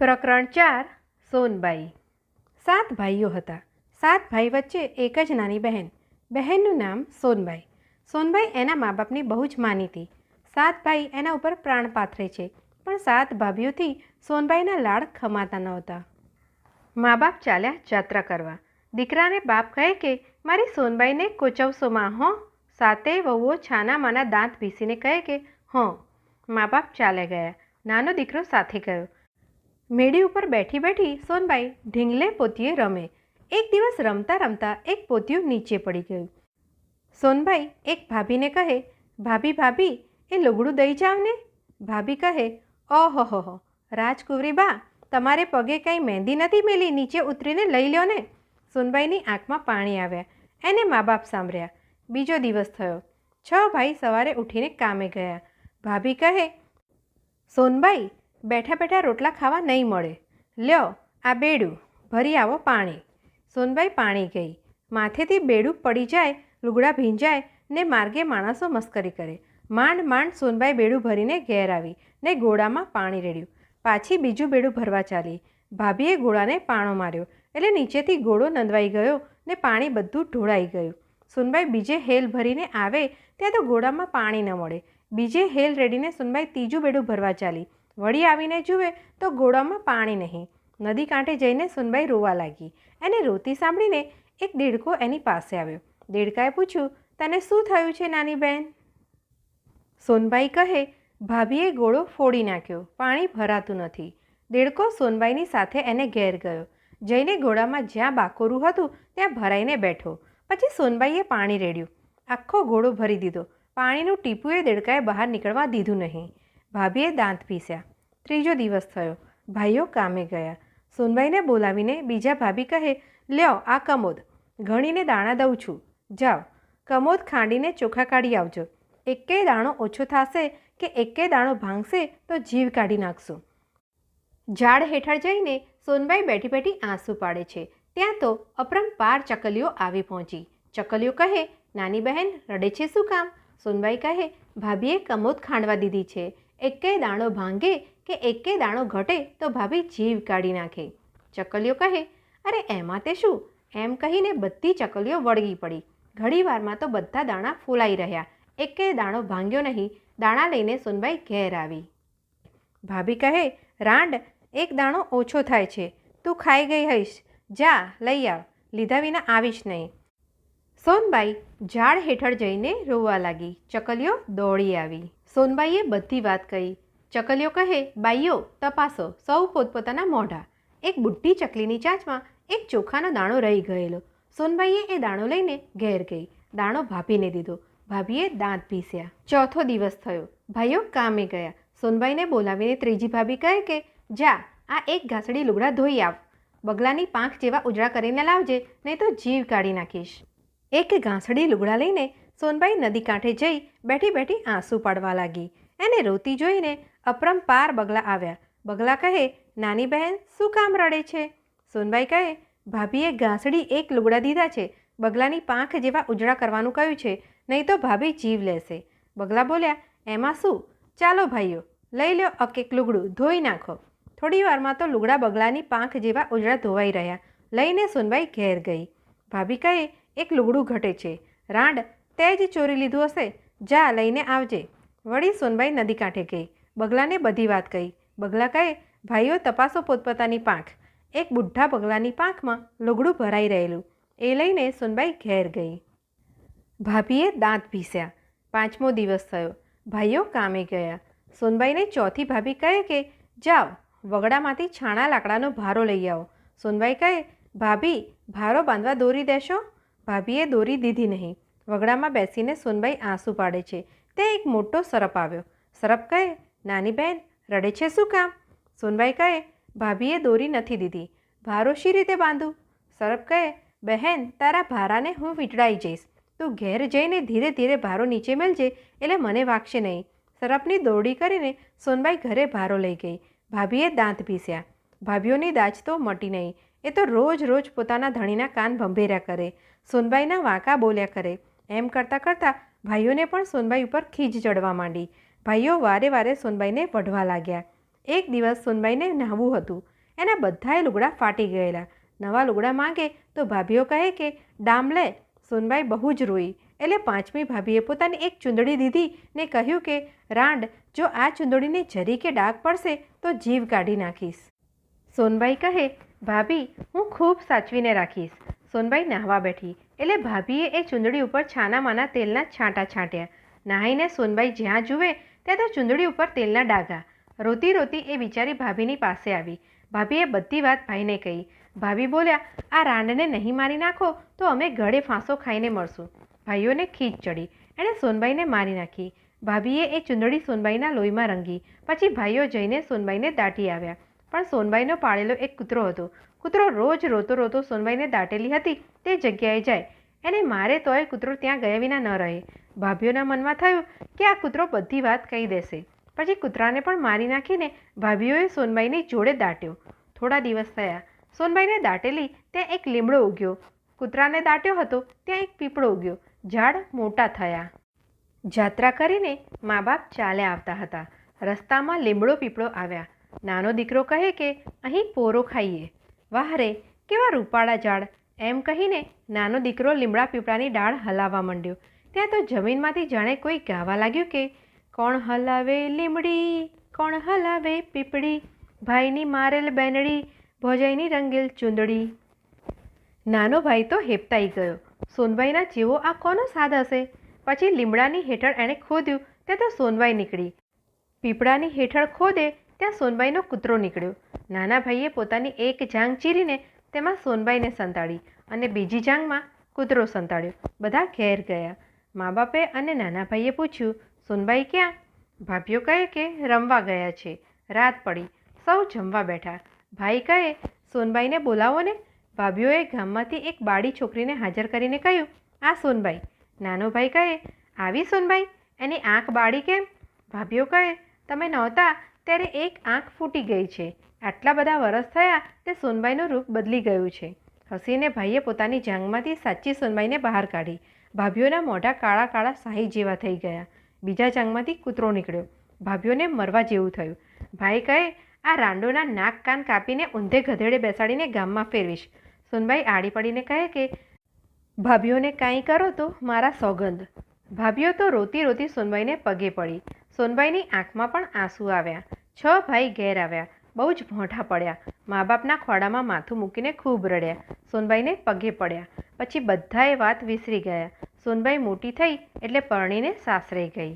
પ્રકરણ ચાર, સોનબાઈ. સાત ભાઈઓ હતા. સાત ભાઈ વચ્ચે એક જ નાની બહેન. બહેનનું નામ સોનબાઈ. સોનબાઈ એના મા બાપની બહુ જ માનીતી સાત ભાઈ એના ઉપર પ્રાણ પાથરે છે, પણ સાત ભાભીઓથી સોનબાઈના લાડ ખમાતા નહોતા. મા બાપ ચાલ્યા જાત્રા કરવા. દીકરાને બાપ કહે કે, મારી સોનબાઈને કોચવસોમાં હો? સાતે વહુઓ છાના માના દાંત ભીસીને કહે કે, હં. મા બાપ ચાલે ગયા. નાનો દીકરો સાથે ગયો. મેડી ઉપર બેઠી બેઠી સોનબાઈ ઢીંગલે પોતીએ રમે. એક દિવસ રમતા રમતા એક પોતિયું નીચે પડી ગયું. સોનબાઈ એક ભાભીને કહે, ભાભી ભાભી, એ લુગડું દઈ જાવ ને? ભાભી કહે, ઓહો રાજકુંવરી બા, તમારે પગે કંઈ મહેંદી નથી મેલી, નીચે ઉતરીને લઈ લ્યો ને. સોનબાઈની આંખમાં પાણી આવ્યા. એને મા બાપ સાંભળ્યા. બીજો દિવસ થયો. છ ભાઈ સવારે ઉઠીને કામે ગયા. ભાભી કહે, સોનબાઈ બેઠા બેઠા રોટલા ખાવા નહીં મળે. લ્યો, આ બેડું. ભરી આવો પાણી. સોનબાઈ પાણી ગઈ. માથેથી બેડું પડી જાય, લુગડા ભીંજાય ને માર્ગે માણસો મસ્કરી કરે. માંડ માંડ સોનબાઈ બેડું ભરીને ઘેર આવી ને ઘોડામાં પાણી રેડ્યું. પાછી બીજું બેડું ભરવા ચાલી. ભાભીએ ઘોડાને પાણો માર્યો. એટલે નીચેથી ઘોડો નંદવાઈ ગયો ને પાણી બધું ઢોળાઈ ગયું. સોનબાઈ બીજે હેલ ભરીને આવે ત્યાં તો ઘોડામાં પાણી ન મળે. બીજે હેલ રેડીને સોનબાઈ ત્રીજું બેડું ભરવા ચાલી. વળી આવીને જુએ તો ઘોડામાં પાણી નહીં. નદી કાંઠે જઈને સોનબાઈ રોવા લાગી. એને રોતી સાંભળીને એક દેડકો એની પાસે આવ્યો. દેડકાએ પૂછ્યું, તને શું થયું છે, નાની બહેન સોનબાઈ કહે, ભાભીએ ગોળો ફોડી નાખ્યો. પાણી ભરાતું નથી. દેડકો સોનબાઈની સાથે એને ઘેર ગયો. જઈને ઘોડામાં જ્યાં બાકોરું હતું, ત્યાં ભરાઈને બેઠો. પછી સોનબાઈએ પાણી રેડ્યું. આખો ઘોડો ભરી દીધો. પાણીનું ટીપુએ દેડકાએ બહાર નીકળવા દીધું નહીં. ભાભીએ દાંત પીસ્યા. ત્રીજો દિવસ થયો. ભાઈઓ કામે ગયા. સોનભાઈને બોલાવીને બીજા ભાભી કહે, લ્યો, આ કમોદ. ઘણીને દાણા દઉં છું. જાઓ. કમોદ ખાંડીને ચોખા કાઢી આવજો. એકેય દાણો ઓછો થશે કે એકેય દાણો ભાંગશે તો જીવ કાઢી નાખશું. ઝાડ હેઠળ જઈને સોનબાઈ બેઠી બેઠી આંસુ પાડે છે. ત્યાં તો અપરંપાર ચકલીઓ આવી પહોંચી. ચકલીઓ કહે, નાની બહેન, રડે છે શું કામ? સોનબાઈ કહે, ભાભીએ કમોદ ખાંડવા દીધી છે. એકેય દાણો ભાંગે કે એકેય દાણો ઘટે તો ભાભી જીવ કાઢી નાખે. ચકલીઓ કહે, અરે, એમાં તે શું? એમ કહીને બધી ચકલીઓ વળગી પડી. ઘડીવારમાં તો બધા દાણા ફૂલાઈ રહ્યા. એકેય દાણો ભાંગ્યો નહીં. દાણા લઈને સોનબાઈ ઘેર આવી. ભાભી કહે, રાંડ, એક દાણો ઓછો થાય છે. તું ખાઈ ગઈ હઈશ. જા, લઈ આવ. લીધા વિના આવીશ નહીં. સોનબાઈ ઝાડ હેઠળ જઈને રોવા લાગી. ચકલીઓ દોડી આવી. સોનબાઈએ બધી વાત કહી. ચકલીઓ કહે, બાઈઓ, તપાસો, સૌ પોતપોતાના મોઢા. એક બુઢી ચકલીની ચાંચમાં એક ચોખાનો દાણો રહી ગયેલો. સોનબાઈએ એ દાણો લઈને ઘેર ગઈ. દાણો ભાભીને દીધો. ભાભીએ દાંત પીસ્યા. ચોથો દિવસ થયો. ભાઈઓ કામે ગયા. સોનબાઈને બોલાવીને ત્રીજી ભાભી કહે કે, જા, આ એક ઘાસડી લુગડા ધોઈ આવ. બગલાની પાંખ જેવા ઉજળા કરીને લાવજે, નહીં તો જીવ કાઢી નાખીશ. એક ઘાસડી લુગડા લઈને સોનબાઈ નદી કાંઠે જઈ બેઠી બેઠી આંસુ પાડવા લાગી. એને રોતી જોઈને અપરંપાર બગલા આવ્યા. બગલા કહે, નાની બહેન, શું કામ રડે છે? સોનબાઈ કહે, ભાભીએ ઘાસડી એક લુગડા દીધા છે. બગલાની પાંખ જેવા ઉજળા કરવાનું કહ્યું છે, નહીં તો ભાભી જીવ લેશે. બગલા બોલ્યા, એમાં શું? ચાલો ભાઈઓ, લઈ લો અકેક લુગડું, ધોઈ નાખો. થોડી વારમાં તો લુગડા બગલાની પાંખ જેવા ઉજળા ધોવાઈ રહ્યા. લઈને સોનબાઈ ઘેર ગઈ. ભાભી કહે, એક લુગડું ઘટે છે. રાંડ તે જ ચોરી લીધું હશે, જા લઈને આવજે. વળી સોનબાઈ નદી કાંઠે ગઈ. બગલાને બધી વાત કહી. બગલા કહે, ભાઈઓ, તપાસો પોતપોતાની પાંખ. એક બુઢા બગલાની પાંખમાં લુગડું ભરાઈ રહેલું. એ લઈને સોનબાઈ ઘેર ગઈ. ભાભીએ દાંત ભીસ્યા પાંચમો દિવસ થયો. ભાઈઓ કામે ગયા. સોનબાઈને ચોથી ભાભી કહે કે, જાઓ, વગડામાંથી છાણા લાકડાનો ભારો લઈ આવો. સોનબાઈ કહે, ભાભી, ભારો બાંધવા દોરી દેશો? ભાભીએ દોરી દીધી નહીં. વગડામાં બેસીને સોનબાઈ આંસુ પાડે છે. તે એક મોટો સરપ આવ્યો. સરપ કહે, નાની બહેન, રડે છે શું કામ? સોનબાઈ કહે, ભાભીએ દોરી નથી દીધી. ભારો શી રીતે બાંધું? સરપ કહે, બહેન, તારા ભારાને હું વીંટળાઈ જઈશ. તું ઘેર જઈને ધીરે ધીરે ભારો નીચે મેળજે એટલે મને વાગશે નહીં. સરપની દોરડી કરીને સોનબાઈ ઘરે ભારો લઈ ગઈ. ભાભીએ દાંત પીસ્યા. ભાભીઓની દાજ તો મટી નહીં. એ તો રોજ રોજ પોતાના ધણીના કાન ભંભેર્યા કરે. સોનબાઈના વાંકા બોલ્યા કરે. એમ કરતાં કરતાં ભાઈઓને પણ સોનબાઈ ઉપર ખીજ ચડવા માંડી. ભાઈઓ વારે વારે સોનબાઈને વઢવા લાગ્યા. એક દિવસ સોનબાઈને નહાવું હતું. એના બધાએ લુગડા ફાટી ગયેલા. નવા લુગડા માંગે તો ભાભીઓ કહે કે ડામ લે, સોનબાઈ બહુ જ રોઈ. એટલે પાંચમી ભાભીએ પોતાની એક ચૂંદડી દીધી ને કહ્યું કે, રાંડ, જો આ ચૂંદડીને જરી કે ડાઘ પડશે તો જીવ કાઢી નાખીશ. સોનબાઈ કહે, ભાભી, હું ખૂબ સાચવીને રાખીશ. સોનબાઈ નાહવા બેઠી. એટલે ભાભીએ એ ચૂંદડી ઉપર છાનામાના તેલના છાંટા છાંટ્યા. નાહીને સોનબાઈ જ્યાં જુએ ત્યાં તો ચૂંદડી ઉપર તેલના ડાઘા. રોતી રોતી એ બિચારી ભાભીની પાસે આવી. ભાભીએ બધી વાત ભાઈને કહી. ભાભી બોલ્યા, આ રાંડને નહીં મારી નાખો તો અમે ગળે ફાંસો ખાઈને મળશું ભાઈઓને ખીચ ચડી. એણે સોનબાઈને મારી નાખી. ભાભીએ એ ચૂંદડી સોનબાઈના લોહીમાં રંગી. પછી ભાઈઓ જઈને સોનબાઈને દાટી આવ્યા. પણ સોનબાઈનો પાળેલો એક કૂતરો હતો. કૂતરો રોજ રોતો રોતો સોનબાઈને દાટેલી હતી. તે જગ્યાએ જાય. એને મારે તોય કૂતરો ત્યાં ગયા વિના ન રહે. ભાભીઓના મનમાં થયું કે આ કૂતરો બધી વાત કહી દેશે. પછી કૂતરાને પણ મારી નાખીને ભાભીઓએ સોનબાઈને જોડે દાટ્યો. થોડા દિવસ થયા. સોનબાઈને દાટેલી ત્યાં એક લીમડો ઉગ્યો. કૂતરાને દાટ્યો હતો ત્યાં એક પીપળો ઉગ્યો. ઝાડ મોટા થયા. જાત્રા કરીને મા બાપ ચાલ્યા આવતા હતા. રસ્તામાં લીમડો પીપળો આવ્યા. નાનો દીકરો કહે કે, અહીં પોરો ખાઈએ. વાહ રે કેવા રૂપાળા ઝાડ? એમ કહીને નાનો દીકરો લીમડા પીપળાની ડાળ હલાવવા માંડ્યો. ત્યાં તો જમીનમાંથી જાણે કોઈ ગાવા લાગ્યું કે, કોણ હલાવે લીમડી? કોણ હલાવે પીપળી? ભાઈની મારેલ બેનડી, ભોજાઈની રંગેલ ચૂંદડી? નાનો ભાઈ તો હેપતાઈ ગયો. સોનબાઈના જેવો, આ કોનો સાદ હશે? પછી લીમડાની હેઠળ એણે ખોદ્યું ત્યાં તો સોનબાઈ નીકળી. પીપળાની હેઠળ ખોદે, ત્યાં સોનબાઈનો કૂતરો નીકળ્યો. નાના ભાઈએ પોતાની એક જાંગ ચીરીને તેમાં સોનબાઈને સંતાડી અને બીજી જાંગમાં કૂતરો સંતાડ્યો. બધા ઘેર ગયા. મા બાપે અને નાના ભાઈએ પૂછ્યું, સોનબાઈ ક્યાં? ભાભીઓ કહે કે, રમવા ગયા છે. રાત પડી. સૌ જમવા બેઠા. ભાઈ કહે, સોનબાઈને બોલાવો ને. ભાભીઓએ ગામમાંથી એક બાળી છોકરીને હાજર કરીને કહ્યું, આ સોનબાઈ. નાનો ભાઈ કહે, આવી સોનબાઈ? એની આંખ બાળી કેમ? ભાભીઓ કહે તમે નહોતા, ત્યારે એક આંખ ફૂટી ગઈ છે. આટલા બધા વરસ થયા, તે સોનબાઈનું રૂપ બદલી ગયું છે. હસીને ભાઈએ પોતાની જાંગમાંથી સાચી સોનબાઈને બહાર કાઢી. ભાભીઓના મોઢા કાળા કાળા શાહી જેવા થઈ ગયા. બીજા જાંગમાંથી કૂતરો નીકળ્યો. ભાભીઓને મરવા જેવું થયું. ભાઈ કહે, આ રાંડોના નાક કાન કાપીને ઊંધે ગધેડે બેસાડીને ગામમાં ફેરવીશ. સોનબાઈ આડી પડીને કહે કે, ભાભીઓને કાંઈ કરો તો મારા સોગંદ. ભાભીઓ તો રોતી રોતી સોનબાઈને પગે પડી. સોનબાઈની આંખમાં પણ આંસુ આવ્યા. છ ભાઈ ઘેર આવ્યા. બહુ જ ભોંઠા પડ્યા. મા બાપના ખોડામાં માથું મૂકીને ખૂબ રડ્યા. સોનબાઈને પગે પડ્યા. પછી બધાએ વાત વિસરી ગયા. સોનબાઈ મોટી થઈ એટલે પરણીને સાસરે ગઈ.